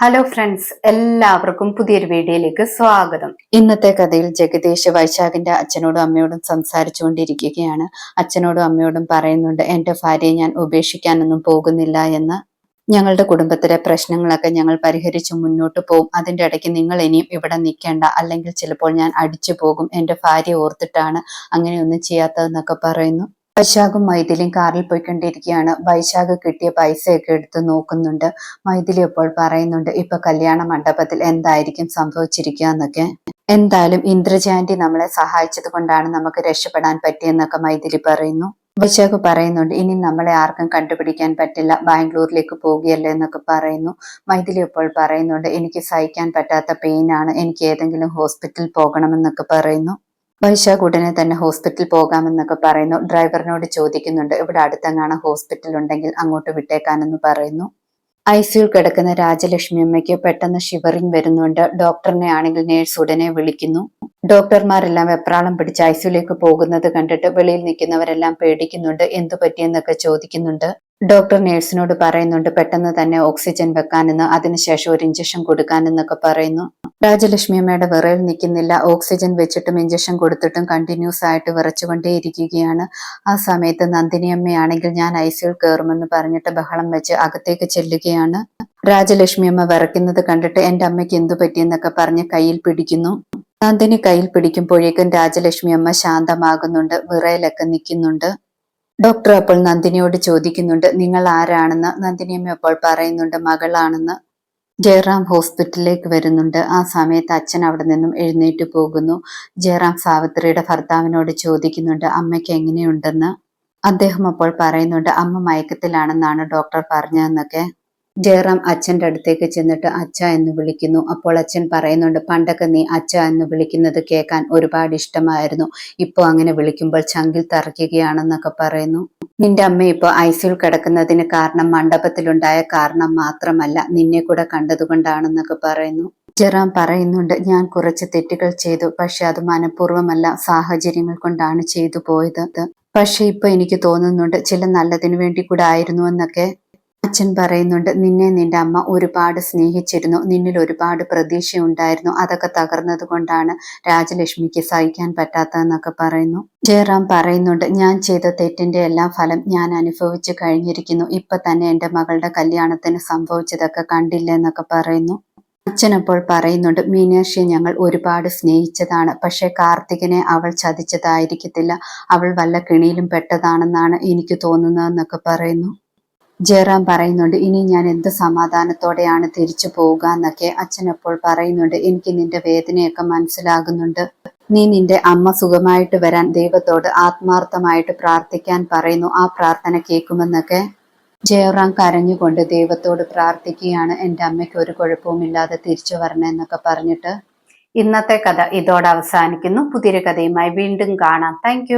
Hello friends എല്ലാവർക്കും പുതിയൊരു വീഡിയോയിലേക്ക് സ്വാഗതം. ഇന്നത്തെ കഥയിൽ ജഗദീഷ് വൈശാഖിന്റെ അച്ഛനോടും അമ്മയോടും സംസാരിച്ചുകൊണ്ടിരിക്കുകയാണ്. അച്ഛനോടും അമ്മയോടും പറയുന്നുണ്ട് എന്റെ ഭാര്യയെ ഞാൻ ഉപേക്ഷിക്കാനൊന്നും പോകുന്നില്ല എന്ന്. ഞങ്ങളുടെ കുടുംബത്തിലെ പ്രശ്നങ്ങളൊക്കെ ഞങ്ങൾ പരിഹരിച്ചു മുന്നോട്ട് പോകും അതിന്റെ ഇടയ്ക്ക് നിങ്ങൾ ഇനിയും ഇവിടെ നിൽക്കേണ്ട. അല്ലെങ്കിൽ ചിലപ്പോൾ ഞാൻ അടിച്ചു പോകും. എന്റെ ഭാര്യ ഓർത്തിട്ടാണ് അങ്ങനെയൊന്നും ചെയ്യാത്തതെന്നൊക്കെ പറയുന്നു. വൈശാഖും മൈഥിലിയും കാറിൽ പോയിക്കൊണ്ടിരിക്കുകയാണ്. വൈശാഖ് കിട്ടിയ പൈസയൊക്കെ എടുത്ത് നോക്കുന്നുണ്ട്. മൈഥിലി അപ്പോൾ പറയുന്നുണ്ട് ഇപ്പൊ കല്യാണ മണ്ഡപത്തിൽ എന്തായിരിക്കും സംഭവിച്ചിരിക്കുക എന്നൊക്കെ. എന്തായാലും ഇന്ദ്രജാന്റി നമ്മളെ സഹായിച്ചത് കൊണ്ടാണ് നമുക്ക് രക്ഷപ്പെടാൻ പറ്റിയെന്നൊക്കെ മൈഥിലി പറയുന്നു. വൈശാഖ് പറയുന്നുണ്ട് ഇനി നമ്മളെ ആർക്കും കണ്ടുപിടിക്കാൻ പറ്റില്ല. ബാംഗ്ലൂരിലേക്ക് പോവുകയല്ലേ എന്നൊക്കെ പറയുന്നു. മൈഥിലി ഇപ്പോൾ പറയുന്നുണ്ട് എനിക്ക് സഹിക്കാൻ പറ്റാത്ത പെയിനാണ് എനിക്ക് ഏതെങ്കിലും ഹോസ്പിറ്റലിൽ പോകണമെന്നൊക്കെ പറയുന്നു. വൈശാഖ് ഉടനെ തന്നെ ഹോസ്പിറ്റൽ പോകാമെന്നൊക്കെ പറയുന്നു. ഡ്രൈവറിനോട് ചോദിക്കുന്നുണ്ട് ഇവിടെ അടുത്തെങ്ങാണ് ഹോസ്പിറ്റൽ ഉണ്ടെങ്കിൽ അങ്ങോട്ട് വിട്ടേക്കാനെന്ന് പറയുന്നു. ഐ സിയു കിടക്കുന്ന രാജലക്ഷ്മി അമ്മയ്ക്ക് പെട്ടെന്ന് ഷിവറിംഗ് വരുന്നുണ്ട്. ഡോക്ടറിനെ ആണെങ്കിൽ നേഴ്സ് ഉടനെ വിളിക്കുന്നു. ഡോക്ടർമാരെല്ലാം വെപ്രാളം പിടിച്ച് ഐ സിയുലേക്ക് പോകുന്നത് കണ്ടിട്ട് വെളിയിൽ നിൽക്കുന്നവരെല്ലാം പേടിക്കുന്നുണ്ട്. എന്തു പറ്റിയെന്നൊക്കെ ചോദിക്കുന്നുണ്ട്. ഡോക്ടർ നേഴ്സിനോട് പറയുന്നുണ്ട് പെട്ടെന്ന് തന്നെ ഓക്സിജൻ വെക്കാനെന്ന് അതിനുശേഷം ഒരു ഇഞ്ചക്ഷൻ കൊടുക്കാനെന്നൊക്കെ പറയുന്നു. രാജലക്ഷ്മി അമ്മയുടെ വിറയിൽ നിൽക്കുന്നില്ല. ഓക്സിജൻ വെച്ചിട്ടും ഇഞ്ചക്ഷൻ കൊടുത്തിട്ടും കണ്ടിന്യൂസ് ആയിട്ട് വിറച്ചുകൊണ്ടേ ഇരിക്കുകയാണ് ആ സമയത്ത് നന്ദിനി അമ്മയാണെങ്കിൽ ഞാൻ ഐ സിയിൽ കയറുമെന്ന് പറഞ്ഞിട്ട് ബഹളം വെച്ച് അകത്തേക്ക് ചെല്ലുകയാണ്. രാജലക്ഷ്മി അമ്മ വിറയ്ക്കുന്നത് കണ്ടിട്ട് എന്റെ അമ്മയ്ക്ക് എന്തു പറ്റിയെന്നൊക്കെ പറഞ്ഞ് കയ്യിൽ പിടിക്കുന്നു. നന്ദിനി കയ്യിൽ പിടിക്കുമ്പോഴേക്കും രാജലക്ഷ്മി അമ്മ ശാന്തമാകുന്നുണ്ട്. വിറയിലൊക്കെ നിൽക്കുന്നുണ്ട്. ഡോക്ടർ അപ്പോൾ നന്ദിനിയോട് ചോദിക്കുന്നുണ്ട് നിങ്ങൾ ആരാണെന്ന്? നന്ദിനിയമ്മ അപ്പോൾ പറയുന്നുണ്ട് മകളാണെന്ന്. ജയറാം ഹോസ്പിറ്റലിലേക്ക് വരുന്നുണ്ട്. ആ സമയത്ത് അച്ഛൻ അവിടെ നിന്നും എഴുന്നേറ്റ് പോകുന്നു. ജയറാം സാവിത്രിയുടെ ഭർത്താവിനോട് ചോദിക്കുന്നുണ്ട് അമ്മയ്ക്ക് എങ്ങനെയുണ്ടെന്ന്? അദ്ദേഹം അപ്പോൾ പറയുന്നുണ്ട് അമ്മ മയക്കത്തിലാണെന്നാണ് ഡോക്ടർ പറഞ്ഞതെന്നൊക്കെ. ജയറാം അച്ഛന്റെ അടുത്തേക്ക് ചെന്നിട്ട് അച്ഛ എന്ന് വിളിക്കുന്നു. അപ്പോൾ അച്ഛൻ പറയുന്നുണ്ട് പണ്ടൊക്കെ നീ അച്ഛ എന്ന് വിളിക്കുന്നത് കേൾക്കാൻ ഒരുപാട് ഇഷ്ടമായിരുന്നു. ഇപ്പോൾ അങ്ങനെ വിളിക്കുമ്പോൾ ചങ്കിൽ തറയ്ക്കുകയാണെന്നൊക്കെ പറയുന്നു. നിന്റെ അമ്മ ഇപ്പോൾ ഐ സിയിൽ കിടക്കുന്നതിന് കാരണം മണ്ഡപത്തിലുണ്ടായ കാരണം മാത്രമല്ല നിന്നെ കൂടെ കണ്ടതുകൊണ്ടാണെന്നൊക്കെ പറയുന്നു. ജെറാം പറയുന്നുണ്ട് ഞാൻ കുറച്ച് തെറ്റുകൾ ചെയ്തു. പക്ഷെ അത് മനഃപൂർവമല്ല സാഹചര്യങ്ങൾ കൊണ്ടാണ് ചെയ്തു പോയത്. പക്ഷെ ഇപ്പൊ എനിക്ക് തോന്നുന്നുണ്ട് ചില നല്ലതിനു വേണ്ടി കൂടെ ആയിരുന്നു എന്നൊക്കെ. അച്ഛൻ പറയുന്നുണ്ട് നിന്നെ നിന്റെ അമ്മ ഒരുപാട് സ്നേഹിച്ചിരുന്നു. നിന്നിൽ ഒരുപാട് പ്രതീക്ഷയുണ്ടായിരുന്നു. അതൊക്കെ തകർന്നത് കൊണ്ടാണ് രാജലക്ഷ്മിക്ക് സഹിക്കാൻ പറ്റാത്തതെന്നൊക്കെ പറയുന്നു. ജയറാം പറയുന്നുണ്ട് ഞാൻ ചെയ്ത തെറ്റിന്റെ എല്ലാ ഫലം ഞാൻ അനുഭവിച്ചു കഴിഞ്ഞിരിക്കുന്നു. ഇപ്പൊ തന്നെ എന്റെ മകളുടെ കല്യാണത്തിന് സംഭവിച്ചതൊക്കെ കണ്ടില്ല എന്നൊക്കെ പറയുന്നു അച്ഛനപ്പോൾ പറയുന്നുണ്ട് മീനാക്ഷിയെ ഞങ്ങൾ ഒരുപാട് സ്നേഹിച്ചതാണ്. പക്ഷെ കാർത്തികനെ അവൾ ചതിച്ചതായിരിക്കത്തില്ല. അവൾ വല്ല കിണിയിലും പെട്ടതാണെന്നാണ് എനിക്ക് തോന്നുന്നതെന്നൊക്കെ പറയുന്നു. ജയറാം പറയുന്നുണ്ട് ഇനി ഞാൻ എന്ത് സമാധാനത്തോടെയാണ് തിരിച്ചു പോവുക എന്നൊക്കെ അച്ഛൻ അപ്പോൾ പറയുന്നുണ്ട്. എനിക്ക് നിന്റെ വേദനയൊക്കെ മനസ്സിലാകുന്നുണ്ട്. നീ നിന്റെ അമ്മ സുഖമായിട്ട് വരാൻ ദൈവത്തോട് ആത്മാർത്ഥമായിട്ട് പ്രാർത്ഥിക്കാൻ പറയുന്നു. ആ പ്രാർത്ഥന കേൾക്കുമെന്നൊക്കെ ജയറാം കരഞ്ഞുകൊണ്ട് ദൈവത്തോട് പ്രാർത്ഥിക്കുകയാണ്. എന്റെ അമ്മയ്ക്ക് ഒരു കുഴപ്പവുമില്ലാതെ തിരിച്ചു വരണമെന്നൊക്കെ പറഞ്ഞിട്ട് ഇന്നത്തെ കഥ ഇതോടെ അവസാനിക്കുന്നു. പുതിയൊരു കഥയുമായി വീണ്ടും കാണാം. താങ്ക്